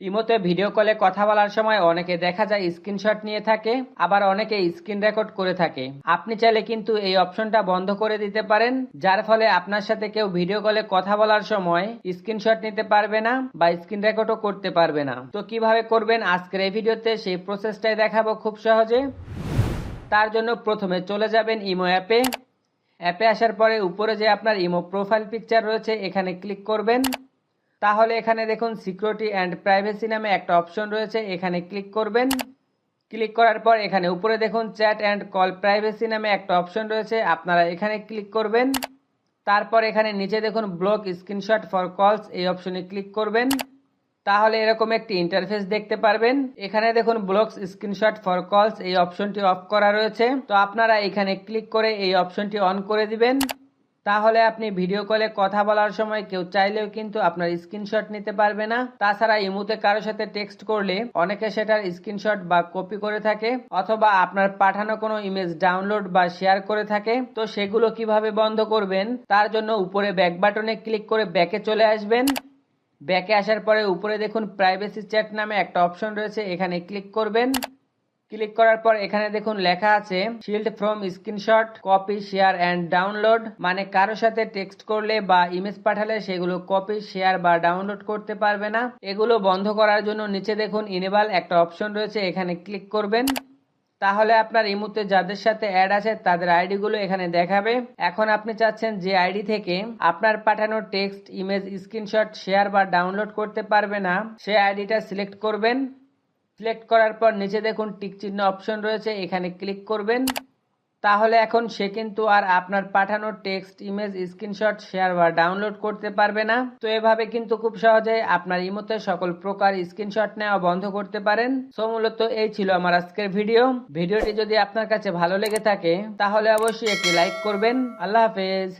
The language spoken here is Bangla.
ইমোতে ভিডিও কলে কথা বলার সময় অনেকে দেখা যায় স্ক্রিনশট নিয়ে থাকে, আবার অনেকে স্ক্রিন রেকর্ড করে থাকে। আপনি চাইলে কিন্তু এই অপশনটা বন্ধ করে দিতে পারেন, যার ফলে আপনার সাথে কেউ ভিডিও কলে কথা বলার সময় স্ক্রিনশট নিতে পারবে না বা স্ক্রিন রেকর্ডও করতে পারবে না। তো কীভাবে করবেন আজকের এই ভিডিওতে সেই প্রসেসটাই দেখাবো খুব সহজে। তার জন্য প্রথমে চলে যাবেন ইমো অ্যাপে। অ্যাপে আসার পরে উপরে যে আপনার ইমো প্রোফাইল পিকচার রয়েছে, এখানে ক্লিক করবেন। তাহলে এখানে দেখুন সিকিউরিটি অ্যান্ড প্রাইভেসি নামে একটা অপশন রয়েছে। এখানে ক্লিক করবেন। ক্লিক করার পর এখানে উপরে দেখুন চ্যাট অ্যান্ড কল প্রাইভেসি নামে একটা অপশন রয়েছে। আপনারা এখানে ক্লিক করবেন। তারপর এখানে নিচে দেখুন ব্লক স্ক্রিনশট ফর কলস এই অপশনে ক্লিক করবেন। তাহলে এরকম একটি ইন্টারফেস দেখতে পারবেন। এখানে দেখুন ব্লকস স্ক্রিনশট ফর কলস এই অপশনটি অফ করা রয়েছে। তো আপনারা এখানে ক্লিক করে এই অপশনটি অন করে দিবেন। তাহলে আপনি ভিডিও কলে কথা বলার সময় কেউ চাইলেও কিন্তু আপনার স্ক্রিনশট নিতে পারবে না। তাছাড়া ইমুতে কারোর সাথে টেক্সট করলে অনেকে সেটার স্ক্রিনশট বা কপি করে থাকে, অথবা আপনার পাঠানো কোনো ইমেজ ডাউনলোড বা শেয়ার করে থাকে। তো সেগুলো কীভাবে বন্ধ করবেন? তার জন্য উপরে ব্যাক বাটনে ক্লিক করে ব্যাকে চলে আসবেন। ব্যাকে আসার পরে উপরে দেখুন প্রাইভেসি চ্যাট নামে একটা অপশন রয়েছে, এখানে ক্লিক করবেন। ক্লিক করার পর এখানে দেখুন লেখা আছে shield from screenshot copy share and download মানে কারোর সাথে টেক্সট করলে বা ইমেজ পাঠালে সেগুলো কপি শেয়ার বা ডাউনলোড করতে পারবে না। এগুলো বন্ধ করার জন্য নিচে দেখুন ইনেবাল একটা অপশন রয়েছে, এখানে ক্লিক করবেন। তাহলে আপনার ইমুতে যাদের সাথে অ্যাড আছে, তাদের আইডি গুলো এখানে দেখাবে। এখন আপনি চাচ্ছেন যে আইডি থেকে আপনার পাঠানো টেক্সট ইমেজ স্ক্রিনশট শেয়ার বা ডাউনলোড করতে পারবে না সেই আইডিটা সিলেক্ট করবেন। সিলেক্ট করার পর নিচে দেখুন টিক চিহ্ন অপশন রয়েছে, এখানে ক্লিক করবেন। তাহলে এখন সে কিন্তু আর আপনার পাঠানো টেক্সট ইমেজ স্ক্রিনশট শেয়ার বা ডাউনলোড করতে পারবে না। তো এভাবে কিন্তু খুব সহজে আপনার ইমোতে সকল প্রকার স্ক্রিনশট নেওয়া বন্ধ করতে পারেন। সো মূলত এই ছিল আমার আজকের ভিডিও ভিডিওটি যদি আপনার কাছে ভালো লেগে থাকে, তাহলে অবশ্যই একটি লাইক করবেন। আল্লাহ হাফেজ।